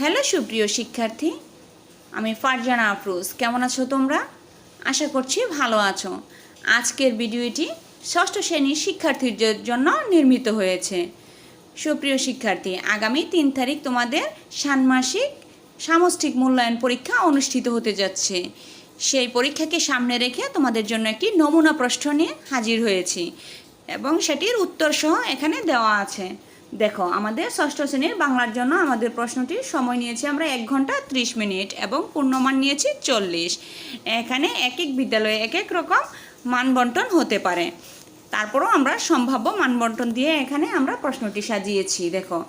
Hello সুপ্রিয় শিক্ষার্থী, আমি ফারজানা আফরোজ। কেমন আছো তোমরা? আশা করছি ভালো আছো। আজকের ভিডিওটি ষষ্ঠ শ্রেণির শিক্ষার্থীদের জন্য নির্মিত হয়েছে। সুপ্রিয় শিক্ষার্থী, আগামী তিন তারিখ তোমাদের ষান্মাসিক সামষ্টিক মূল্যায়ন পরীক্ষা অনুষ্ঠিত হতে যাচ্ছে। সেই পরীক্ষাকে সামনে রেখে তোমাদের জন্য একটি নমুনা প্রশ্ন নিয়ে হাজির হয়েছি এবং সেটির উত্তর সহ এখানে দেওয়া আছে। দেখো, আমাদের ষষ্ঠ শ্রেণির বাংলার জন্য আমাদের প্রশ্নটির সময় নিয়েছি আমরা এক ঘণ্টা ত্রিশ মিনিট এবং পূর্ণমান নিয়েছি চল্লিশ। এখানে এক এক বিদ্যালয়ে এক এক রকম মানবন্টন হতে পারে। তারপরও আমরা সম্ভাব্য মানবন্টন দিয়ে এখানে আমরা প্রশ্নটি সাজিয়েছি। দেখো,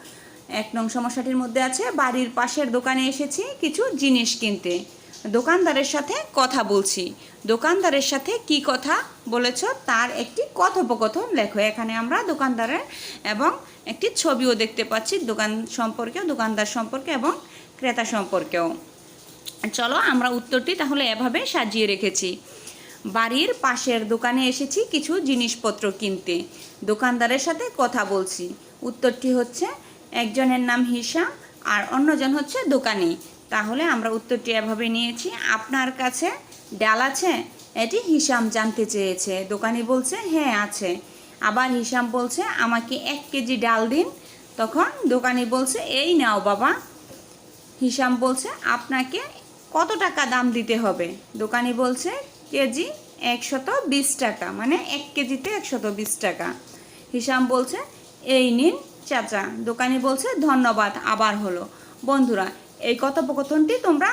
এক নং সমস্যাটির মধ্যে আছে, বাড়ির পাশের দোকানে এসেছি, কিছু জিনিস কিনতে। দোকানদারের সাথে কথা বলছি। দোকানদারের সাথে কি কথা বলেছ? তার একটি কথোপকথন লেখো। এখানে আমরা দোকানদারের এবং একটি ছবিও দেখতে পাচ্ছি, দোকান সম্পর্কেও, দোকানদার সম্পর্কে এবং ক্রেতা সম্পর্কেও। চলো আমরা উত্তরটি তাহলে এভাবে সাজিয়ে রেখেছি। বাড়ির পাশের দোকানে এসেছি কিছু জিনিসপত্র কিনতে। দোকানদারের সাথে কথা বলছি। উত্তরটি হচ্ছে, একজনের নাম হিসাম আর অন্যজন হচ্ছে দোকানি। তাহলে আমরা উত্তরটি এভাবে নিয়েছি, আপনার কাছে ডাল আছে? এটি হিসাম জানতে চেয়েছে। দোকানি বলছে হ্যাঁ আছে। আবার হিসাম বলছে, আমাকে এক কেজি ডাল দিন। তখন দোকানি বলছে, এই নাও বাবা। হিসাম বলছে, আপনাকে কত টাকা দাম দিতে হবে? দোকানি বলছে, কেজি একশত বিশ টাকা। মানে এক কেজিতে একশত বিশ টাকা। হিসাম বলছে, এই নিন চাচা। দোকানি বলছে, ধন্যবাদ, আবার হলো। বন্ধুরা, এই কথোপকথনটি তোমরা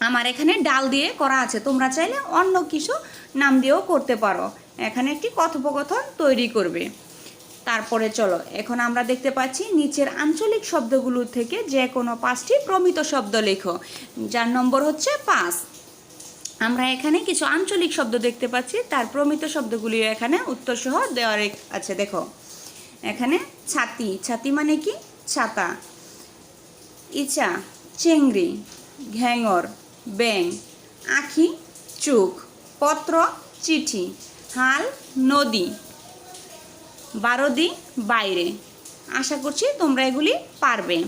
আমার এখানে ডাল দিয়ে করা আছে। তোমরা চাইলে অন্য কিছু নাম দিয়েও করতে পারো। এখানে একটি কথোপকথন তৈরি করবে। তারপরে চলো, এখন আমরা দেখতে পাচ্ছি নিচের আঞ্চলিক শব্দগুলো থেকে যে কোনো পাঁচটি প্রমিত শব্দ লেখো, যার নম্বর হচ্ছে পাঁচ। আমরা এখানে কিছু আঞ্চলিক শব্দ দেখতে পাচ্ছি, তার প্রমিত শব্দগুলি এখানে উত্তর সহ দেওয়া আছে, দেখো। এখানে ছাতি ছাতি মানে কি? ছাতা। ইচা, চেংড়ি, ঘ্যাঙর ব্যাং আখি, চুক, পত্র, চিঠি। হাল নদী। বারদি বাইরে। আশা করছি তোমরা এগুলি পারবে।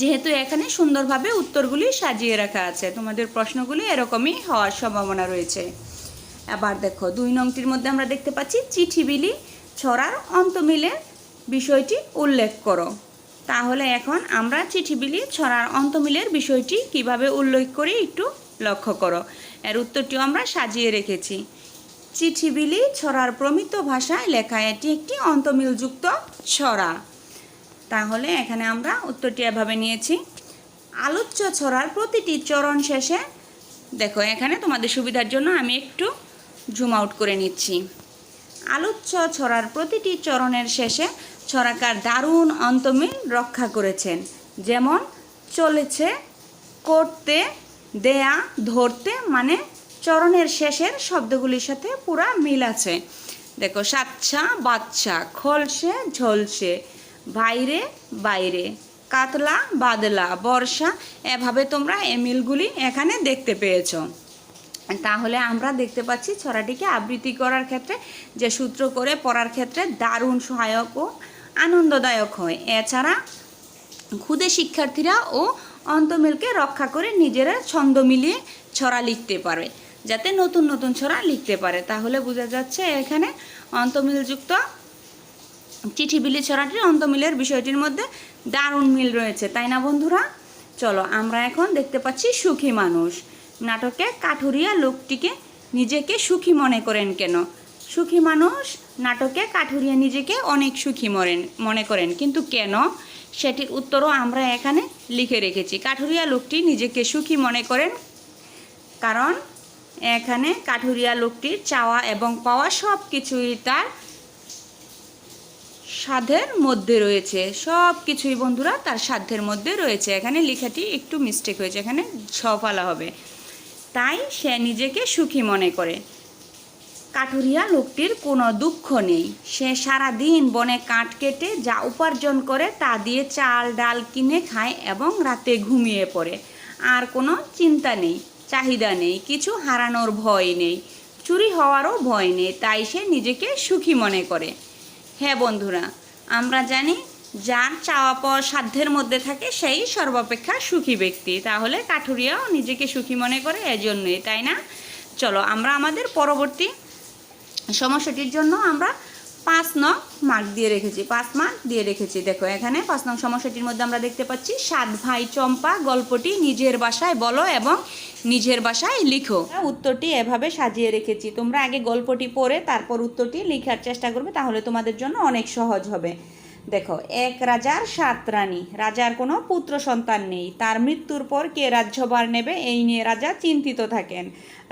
যেহেতু এখানে সুন্দরভাবে উত্তরগুলি সাজিয়ে রাখা আছে, তোমাদের প্রশ্নগুলি এরকমই হওয়ার সম্ভাবনা রয়েছে। আবার দেখো, দুই নংটির মধ্যে আমরা দেখতে পাচ্ছি চিঠি বিলি ছড়ার অন্তমিলের বিষয়টি উল্লেখ করো। তাহলে এখন আমরা চিঠি বিলি ছড়ার অন্তমিলের বিষয়টি কীভাবে উল্লেখ করি একটু লক্ষ্য করো। এর উত্তরটিও আমরা সাজিয়ে রেখেছি। চিঠি বিলি ছড়ার প্রমিত ভাষায় লেখা এটি একটি অন্তমিলযুক্ত ছড়া। তাহলে এখানে আমরা উত্তরটি এভাবে নিয়েছি। আলোচ্য ছড়ার প্রতিটি চরণ শেষে, দেখো এখানে তোমাদের সুবিধার জন্য আমি একটু জুম আউট করে নিচ্ছি। আলোচ্য ছড়ার প্রতিটি চরণের শেষে ছড়াকার দারুণ অন্তমিল রক্ষা করেছেন। যেমন, চলেছে, করতে, দেয়া, ধরতে মানে চরণের শেষের শব্দগুলির সাথে পুরা মিল আছে। দেখো সাচ্ছা বাচ্চা খলসে, ঝলসে বাইরে বাইরে, কাতলা, বাদলা, বর্ষা, এভাবে তোমরা এই মিলগুলি এখানে দেখতে পেয়েছ। তাহলে আমরা দেখতে পাচ্ছি ছড়াটিকে আবৃত্তি করার ক্ষেত্রে, যে সূত্র করে পড়ার ক্ষেত্রে দারুণ সহায়ক ও আনন্দদায়ক হয়। এছাড়া ক্ষুদে শিক্ষার্থীরা ও অন্তমিলকে রক্ষা করে নিজেরা ছন্দ মিলিয়ে ছড়া লিখতে পারে। যাতে নতুন নতুন ছড়া লিখতে পারে। তাহলে বোঝা যাচ্ছে এখানে অন্তমিলযুক্ত চিঠি বিলি ছড়াটির অন্তমিলের বিষয়টির মধ্যে দারুণ মিল রয়েছে, তাই না বন্ধুরা? চলো, আমরা এখন দেখতে পাচ্ছি সুখী মানুষ। নাটকে কাঠুরিয়া লোকটিকে নিজেকে সুখী মনে করেন কেন? সুখী মানুষ নাটকে কাঠুরিয়া নিজেকে অনেক সুখী মরেন, মনে করেন। কিন্তু কেন? সেটির উত্তরও আমরা এখানে লিখে রেখেছি। কাঠুরিয়া লোকটি নিজেকে সুখী মনে করেন কারণ এখানে কাঠুরিয়া লোকটির চাওয়া এবং পাওয়া সব কিছুই তার সাধ্যের মধ্যে রয়েছে। সব কিছুই বন্ধুরা তার সাধ্যের মধ্যে রয়েছে। এখানে লেখাটি একটু মিস্টেক হয়েছে। এখানে ছ ফালা হবে। তাই সে নিজেকে সুখী মনে করে। কাঠুরিয়া লোকটির কোনো দুঃখ নেই। সে সারা দিন বনে কাঠ কেটে যা উপার্জন করে তা দিয়ে চাল, ডাল কিনে খায় এবং রাতে ঘুমিয়ে পড়ে। আর কোনো চিন্তা নেই। চাহিদা নেই, কিছু হারানোর ভয় নেই, চুরি হওয়ারও ভয় নেই, তাই সে নিজেকে সুখী মনে করে। হ্যাঁ বন্ধুরা, আমরা জানি যার চাওয়া পাওয়া সাধ্যের মধ্যে থাকে সেই সর্বাপেক্ষা সুখী ব্যক্তি। তাহলে কাঠুরিয়াও নিজেকে সুখী মনে করে এজন্যই, তাই না? চলো, আমরা আমাদের পরবর্তী সমস্যাটির জন্য আমরা পাঁচ নং মার্ক দিয়ে রেখেছি, পাঁচ মার্ক দিয়ে রেখেছি। দেখো এখানে পাঁচ নং সমস্যাটির মধ্যে আমরা দেখতে পাচ্ছি, সাত ভাই চম্পা, গল্পটি নিজের বাসায় বলো এবং নিজের বাসায় লিখো। উত্তরটি এভাবে সাজিয়ে রেখেছি, তোমরা আগে গল্পটি পড়ে তারপর উত্তরটি লেখার চেষ্টা করবে, তাহলে তোমাদের জন্য অনেক সহজ হবে। দেখো, এক রাজার সাত রানী, রাজার কোনো পুত্র সন্তান নেই, তার মৃত্যুর পর কে রাজ্যভার নেবে, এই নিয়ে রাজা চিন্তিত থাকেন।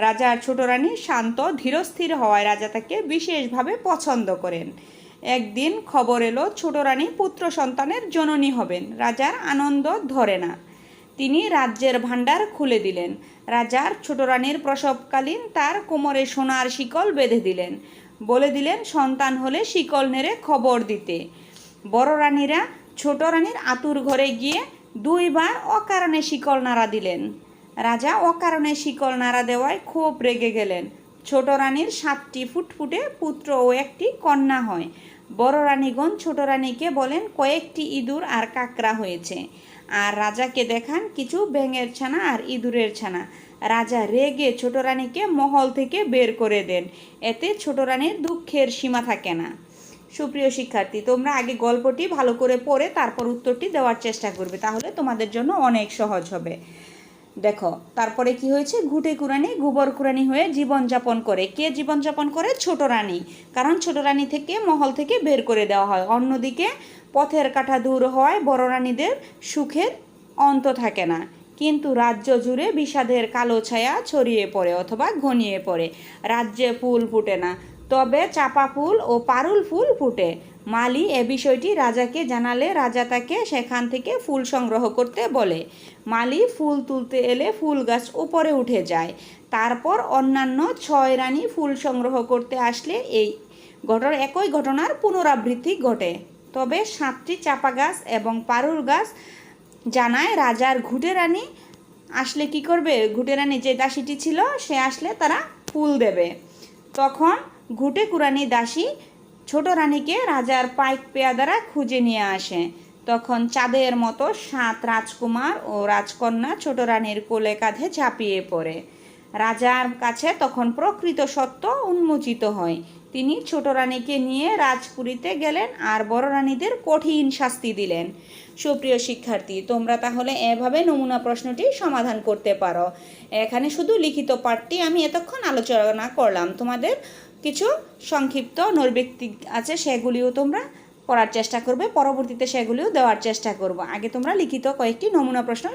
রাজার ছোট রানী শান্ত, ধীরস্থির হওয়ায় রাজা তাকে বিশেষভাবে পছন্দ করেন। একদিন খবর এলো, ছোট রানী পুত্র সন্তানের জননী হবেন। রাজার আনন্দ ধরে না। তিনি রাজ্যের ভাণ্ডার খুলে দিলেন। রাজার ছোট রানীর প্রসবকালীন তার কোমরে সোনার শিকল বেঁধে দিলেন। বলে দিলেন, সন্তান হলে শিকল নেড়ে খবর দিতে। বড় রানীরা ছোট রানীর আতুর ঘরে গিয়ে দুইবার অকারণে শিকল নাড়া দিলেন। রাজা অকারণে শিকল নাড়া দেওয়ায় খুব রেগে গেলেন। ছোট রানীর সাতটি ফুটফুটে পুত্র ও একটি কন্যা হয়। বড় রানীগণ ছোট রানীকে বলেন, কয়েকটি ইঁদুর আর কাকরা হয়েছে। আর রাজাকে দেখান, কিছু ব্যাঙের ছানা আর ইঁদুরের ছানা। রাজা রেগে ছোট রানীকে মহল থেকে বের করে দেন। এতে ছোট রানীর দুঃখের সীমা থাকে না। সুপ্রিয় শিক্ষার্থী, তোমরা আগে গল্পটি ভালো করে পড়ে তারপর উত্তরটি দেওয়ার চেষ্টা করবে। তাহলে তোমাদের জন্য অনেক সহজ হবে। দেখো, তারপরে কি হয়েছে? ঘুটে কুরানি, গোবর কুরানি হয়ে জীবনযাপন করে। কে জীবনযাপন করে? ছোট রানী। কারণ ছোট রানী থেকে মহল থেকে বের করে দেওয়া হয়। অন্যদিকে পথের কাঠা দূর হওয়ায় বড় রানীদের সুখের অন্ত থাকে না। কিন্তু রাজ্য জুড়ে বিষাদের কালো ছায়া ছড়িয়ে পড়ে অথবা ঘনিয়ে পড়ে। রাজ্যে ফুল ফুটে না। তবে চাপা ফুল ও পারুল ফুল ফুটে। মালি এ বিষয়টি রাজাকে জানালে রাজা তাকে সেখান থেকে ফুল সংগ্রহ করতে বলে। মালি ফুল তুলতে এলে ফুল গাছ উপরে উঠে যায়। তারপর অন্যান্য ছয় রানী ফুল সংগ্রহ করতে আসলে এই ঘটনা, একই ঘটনার পুনরাবৃত্তি ঘটে। তবে সাতটি চাপা গাছ এবং পারুল গাছ জানায় রাজার ঘুটে রানী আসলে কি করবে? ঘুটে রানী যে দাসীটি ছিল, সে আসলে তারা ফুল দেবে। তখন ঘুটে কুরানি দাসী ছোট রানীকে রাজার পাইক পেয়া দ্বারা খুঁজে নিয়ে আসে। তখন চাঁদের মতো সাত রাজকুমার ও রাজকন্যা ছোট রানীর কোলে কাঁধে ঝাঁপিয়ে পড়ে। রাজার কাছে তখন প্রকৃত সত্য উন্মোচিত হয়। তিনি ছোট রানীকে নিয়ে রাজপুরীতে গেলেন আর বড় রানীদের কঠিন শাস্তি দিলেন। সুপ্রিয় শিক্ষার্থী, তোমরা তাহলে এভাবে নমুনা প্রশ্নটি সমাধান করতে পারো। এখানে শুধু লিখিত পাঠটি আমি এতক্ষণ আলোচনা করলাম। তোমাদের কিছু সংক্ষিপ্ত নৈর্ব্যক্তিক আছে, সেগুলিও তোমরা করার চেষ্টা করবে। পরবর্তীতে সেগুলিও দেওয়ার চেষ্টা করব। আগে তোমরা লিখিত কয়েকটি নমুনা প্রশ্ন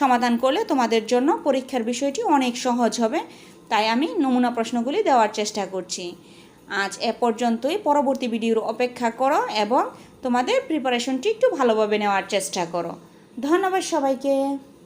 সমাধান করলে তোমাদের জন্য পরীক্ষার বিষয়টি অনেক সহজ হবে। তাই আমি নমুনা প্রশ্নগুলি দেওয়ার চেষ্টা করছি। আজ এ পর্যন্তই। পরবর্তী ভিডিওর অপেক্ষা করো এবং তোমাদের প্রিপারেশনটি একটু ভালোভাবে নেওয়ার চেষ্টা করো। ধন্যবাদ সবাইকে।